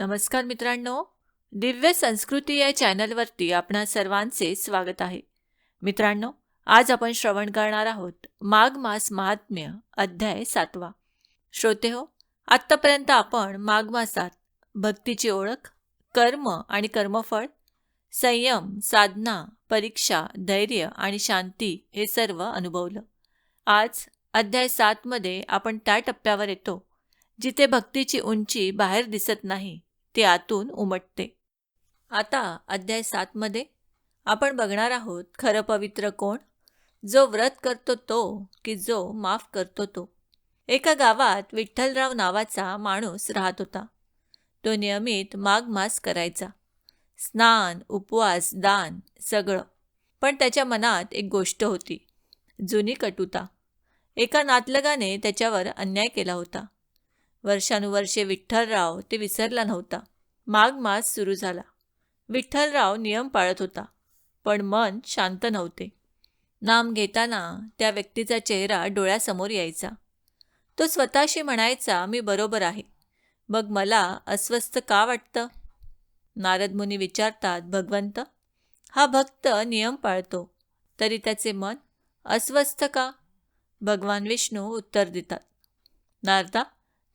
नमस्कार मित्रांनो दिव्य संस्कृती या चॅनलवरती आपणा सर्वांचे स्वागत आहे. मित्रांनो आज आपण श्रवण करणार आहोत माघ मास महात्म्य अध्याय सातवा. श्रोते हो आत्तापर्यंत आपण माघ मासात भक्तीची ओळख कर्म आणि कर्मफळ संयम साधना परीक्षा धैर्य आणि शांती हे सर्व अनुभवलं. आज अध्याय सातमध्ये आपण त्या टप्प्यावर येतो. जिथे भक्तीची उंची बाहेर दिसत नाही ती आतून उमटते. आता अध्याय सातमध्ये आपण बघणार आहोत खरं पवित्र कोण? जो व्रत करतो तो की जो माफ करतो तो. एका गावात विठ्ठलराव नावाचा माणूस राहत होता. तो नियमित माघ मास करायचा. स्नान उपवास दान सगळं. पण त्याच्या मनात एक गोष्ट होती. जुनी कटुता. एका नातलगाने त्याच्यावर अन्याय केला होता. वर्षानुवर्षे विठ्ठलराव ते विसरला नव्हता. माघ मास सुरू झाला. विठ्ठलराव नियम पाळत होता पण मन शांत नव्हते. नाम घेताना त्या व्यक्तीचा चेहरा डोळ्यासमोर यायचा. तो स्वतःशी म्हणायचा मी बरोबर आहे. मग मला अस्वस्थ का वाटतं? नारद मुनी विचारतात भगवंत हा भक्त नियम पाळतो तरी त्याचे मन अस्वस्थ का? भगवान विष्णू उत्तर देतात नारदा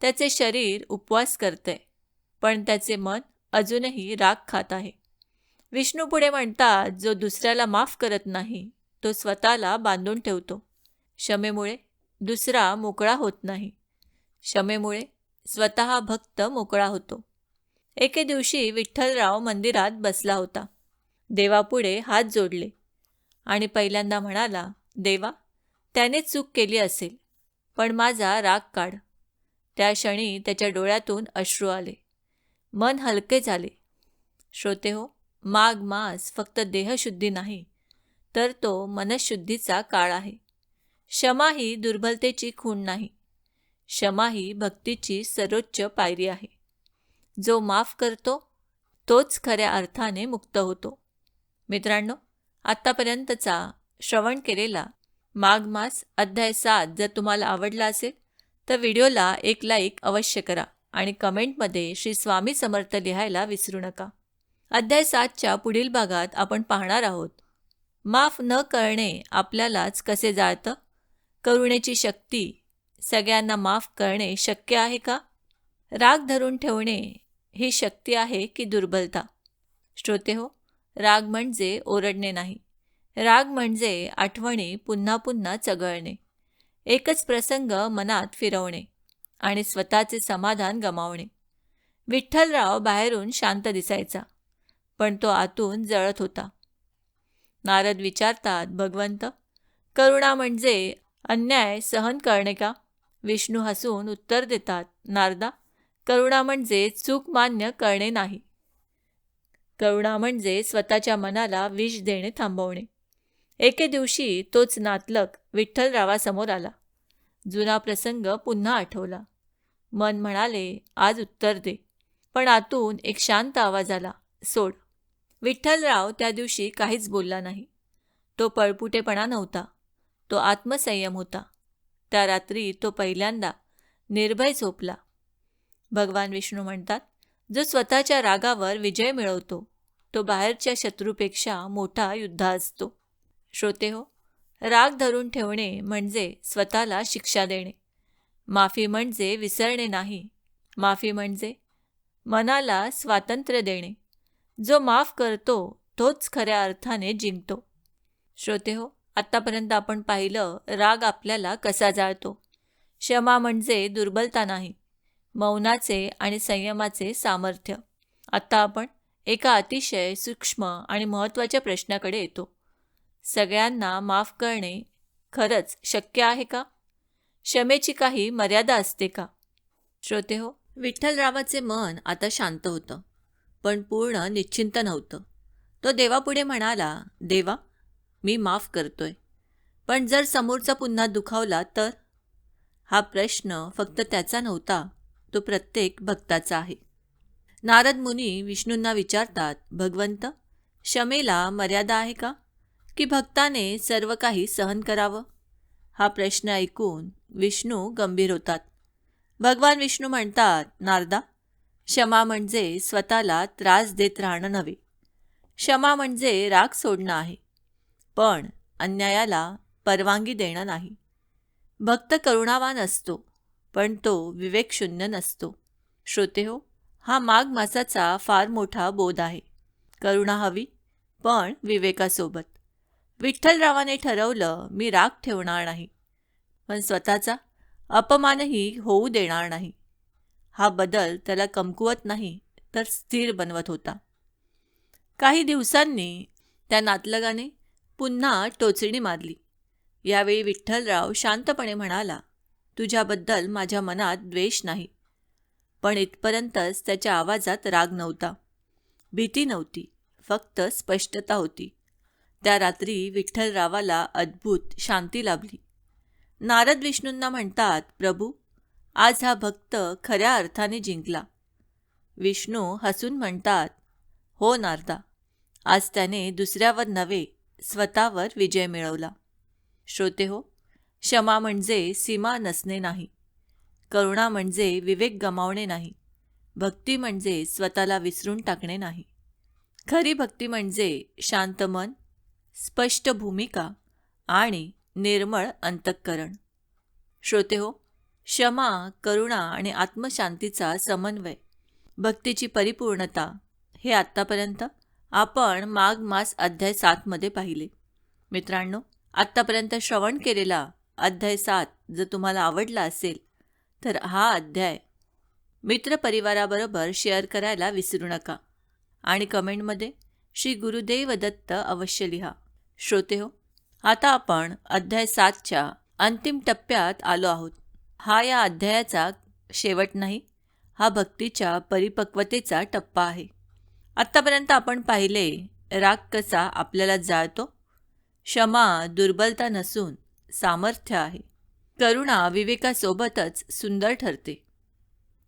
त्याचे शरीर उपवास करते पण त्याचे मन अजूनही राग खात आहे. विष्णू पुढे म्हणतात जो दुसऱ्याला माफ करत नाही तो स्वतःला बांधून ठेवतो. क्षमेमुळे दुसरा मोकळा होत नाही. क्षमेमुळे स्वतः भक्त मोकळा होतो. एके दिवशी विठ्ठलराव मंदिरात बसला होता. देवापुढे हात जोडले आणि पहिल्यांदा म्हणाला देवा त्याने चूक केली असेल पण माझा राग काढ. त्या क्षणी त्याच्या डोळ्यातून अश्रू आले. मन हलके झाले. श्रोते हो माघ मास फक्त देहशुद्धी नाही तर तो मनशुद्धीचा काळ आहे. क्षमा ही दुर्बलतेची खूण नाही. क्षमा ही भक्तीची सर्वोच्च पायरी आहे. जो माफ करतो तोच खऱ्या अर्थाने मुक्त होतो. मित्रांनो आत्तापर्यंतचा श्रवण केलेला माघ मास अध्याय सात जर तुम्हाला आवडला असेल तर व्हिडिओला एक लाईक अवश्य करा आणि कमेंटमध्ये श्री स्वामी समर्थ लिहायला विसरू नका. अध्याय सातच्या पुढील भागात आपण पाहणार आहोत. माफ न करणे आपल्यालाच कसे जाळतं? करुणेची शक्ती सगळ्यांना माफ करणे शक्य आहे का? राग धरून ठेवणे ही शक्ती आहे की दुर्बलता? श्रोते हो राग म्हणजे ओरडणे नाही. राग म्हणजे आठवणी पुन्हा पुन्हा चगळणे. एकच प्रसंग मनात फिरवणे आणि स्वतःचे समाधान गमावणे. विठ्ठलराव बाहेरून शांत दिसायचा पण तो आतून जळत होता. नारद विचारतात भगवंत करुणा म्हणजे अन्याय सहन करणे का? विष्णू हसून उत्तर देतात नारदा करुणा म्हणजे चूक मान्य करणे नाही. करुणा म्हणजे स्वतःच्या मनाला विष देणे थांबवणे. एके दिवशी तोच नातलक विठ्ठलरावासमोर आला. जुना प्रसंग पुन्हा आठवला. मन म्हणाले आज उत्तर दे. पण आतून एक शांत आवाज आला सोड. विठ्ठलराव त्या दिवशी काहीच बोलला नाही. तो पळपुटेपणा नव्हता. तो आत्मसंयम होता. त्या रात्री तो पहिल्यांदा निर्भय झोपला. भगवान विष्णू म्हणतात जो स्वतःच्या रागावर विजय मिळवतो तो बाहेरच्या शत्रूपेक्षा मोठा युद्धा असतो. श्रोते हो राग धरून ठेवणे म्हणजे स्वतःला शिक्षा देणे. माफी म्हणजे विसरणे नाही. माफी म्हणजे मनाला स्वातंत्र्य देणे. जो माफ करतो तोच खऱ्या अर्थाने जिंकतो. श्रोते हो आत्तापर्यंत आपण पाहिलं राग आपल्याला कसा जाळतो. क्षमा म्हणजे दुर्बलता नाही. मौनाचे आणि संयमाचे सामर्थ्य. आत्ता आपण एका अतिशय सूक्ष्म आणि महत्त्वाच्या प्रश्नाकडे येतो. सगळ्यांना माफ करणे खरंच शक्य आहे का? क्षमेची काही मर्यादा असते का? श्रोते हो विठ्ठलरावाचे मन आता शांत होतं पण पूर्ण निश्चिंत नव्हतं. तो देवापुढे म्हणाला देवा मी माफ करतोय. पण जर समोरचा पुन्हा दुखावला तर? हा प्रश्न फक्त त्याचा नव्हता तो प्रत्येक भक्ताचा आहे. नारद मुनी विष्णूंना विचारतात भगवंत क्षमेला मर्यादा आहे का? की भक्ताने सर्व काही सहन करावं? हा प्रश्न ऐकून विष्णू गंभीर होतात. भगवान विष्णू म्हणतात नारदा क्षमा म्हणजे स्वतःला त्रास देत राहणं नव्हे. क्षमा म्हणजे राग सोडणं आहे. पण अन्यायाला परवानगी देणं नाही. भक्त करुणावान असतो पण तो विवेकशून्य नसतो. श्रोते हो हा माघ मासाचा फार मोठा बोध आहे. करुणा हवी पण विवेकासोबत. विठ्ठलरावाने ठरवलं मी राग ठेवणार नाही. पण स्वतःचा अपमानही होऊ देणार नाही. हा बदल त्याला कमकुवत नाही तर स्थिर बनवत होता. काही दिवसांनी त्या नातलगाने पुन्हा टोचणी मारली. यावेळी विठ्ठलराव शांतपणे म्हणाला तुझ्याबद्दल माझ्या मनात द्वेष नाही. पण इथपर्यंतच त्याच्या आवाजात राग नव्हता. भीती नव्हती. फक्त स्पष्टता होती. त्या रात्री विठ्ठलरावाला अद्भुत शांती लाभली. नारद विष्णूंना म्हणतात प्रभू आज हा भक्त खऱ्या अर्थाने जिंकला. विष्णू हसून म्हणतात हो नारदा आज त्याने दुसऱ्यावर नव्हे स्वतःवर विजय मिळवला. श्रोते हो क्षमा म्हणजे सीमा नसणे नाही. करुणा म्हणजे विवेक गमावणे नाही. भक्ती म्हणजे स्वतःला विसरून टाकणे नाही. खरी भक्ती म्हणजे शांत मन स्पष्ट भूमिका आणि निर्मळ अंतःकरण. श्रोते हो क्षमा करुणा आणि आत्मशांतीचा समन्वय भक्तीची परिपूर्णता हे आत्तापर्यंत आपण माघ मास अध्याय सातमध्ये पाहिले. मित्रांनो आत्तापर्यंत श्रवण केलेला अध्याय सात जर तुम्हाला आवडला असेल तर हा अध्याय मित्रपरिवाराबरोबर शेअर करायला विसरू नका आणि कमेंटमध्ये श्री गुरुदेव दत्त अवश्य लिहा. श्रोते हो आता आपण अध्याय सातच्या अंतिम टप्प्यात आलो आहोत. हा या अध्यायाचा शेवट नाही हा भक्तीच्या परिपक्वतेचा टप्पा आहे. आत्तापर्यंत आपण पाहिले राग कसा आपल्याला जाळतो? क्षमा दुर्बलता नसून सामर्थ्य आहे. करुणा विवेकासोबतच सुंदर ठरते.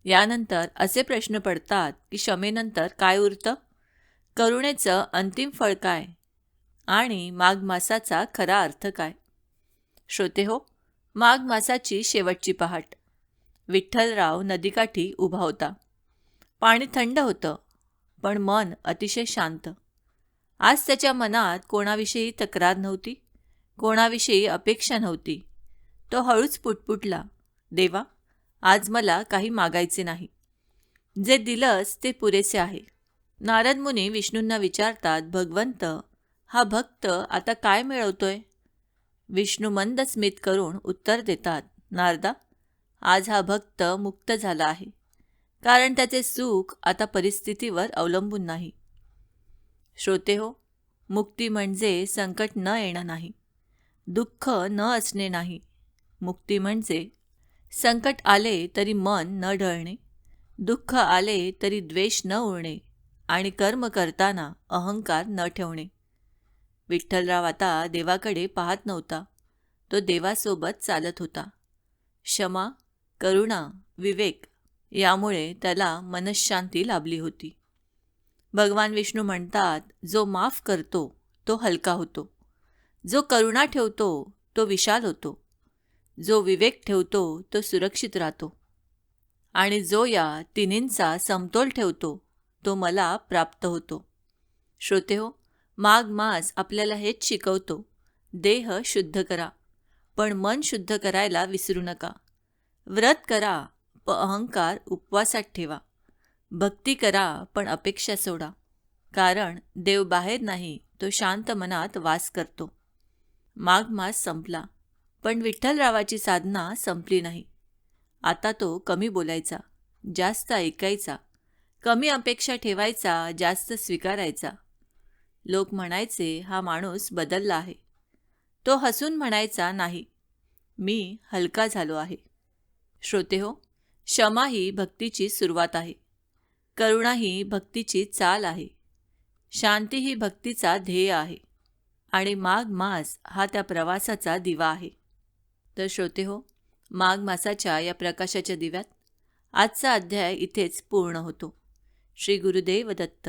यानंतर असे प्रश्न पडतात की क्षमेनंतर काय उरतं? करुणेचं अंतिम फळ काय? आणि माघ मासाचा खरा अर्थ काय? श्रोते हो माघ मासाची शेवटची पहाट. विठ्ठलराव नदीकाठी उभा होता. पाणी थंड होतं पण मन अतिशय शांत. आज त्याच्या मनात कोणाविषयी तक्रार नव्हती? कोणाविषयी अपेक्षा नव्हती? तो हळूच पुटपुटला देवा आज मला काही मागायचे नाही. जे दिलंस ते पुरेसे आहे. नारद मुनी विष्णूंना विचारतात भगवंत हा भक्त आता काय मिळवतोय? विष्णू मंद स्मित करून उत्तर देतात नारदा आज हा भक्त मुक्त झाला आहे. कारण त्याचे सुख आता परिस्थितीवर अवलंबून नाही. श्रोते हो मुक्ती म्हणजे संकट न येणं नाही. दुःख न असणे नाही. मुक्ती म्हणजे संकट आले तरी मन न ढळणे. दुःख आले तरी द्वेष न उरणे आणि कर्म करताना अहंकार न ठेवणे. विठ्ठलराव आता देवाकडे पाहत नव्हता. तो देवासोबत चालत होता. क्षमा करुणा विवेक यामुळे त्याला मनशांती लाभली होती. भगवान विष्णू म्हणतात जो माफ करतो तो हलका होतो. जो करुणा ठेवतो तो विशाल होतो. जो विवेक ठेवतो तो सुरक्षित राहतो. आणि जो या तिन्हींचा समतोल ठेवतो तो मला प्राप्त होतो. श्रोते हो माघ मास आपल्याला हेच शिकवतो. देह शुद्ध करा. पण मन शुद्ध करायला विसरू नका. व्रत करा प अहंकार उपवासात ठेवा. भक्ती करा पण अपेक्षा सोडा. कारण देव बाहेर नाही तो शांत मनात वास करतो. माघ मास संपला. पण विठ्ठलरावाची साधना संपली नाही. आता तो कमी बोलायचा जास्त ऐकायचा. कमी अपेक्षा ठेवायचा जास्त स्वीकारायचा. लोक म्हणायचे हा माणूस बदलला आहे. तो हसून म्हणायचा नाही मी हलका झालो आहे. श्रोते हो क्षमा ही भक्तीची सुरुवात आहे. करुणा ही भक्तीची चाल आहे. शांती ही भक्तीचा ध्येय आहे. आणि माघ मास हा त्या प्रवासाचा दिवा आहे. तर श्रोते हो माघ मासाच्या या प्रकाशाच्या दिव्यात आजचा अध्याय इथेच पूर्ण होतो. श्री गुरुदेव दत्त.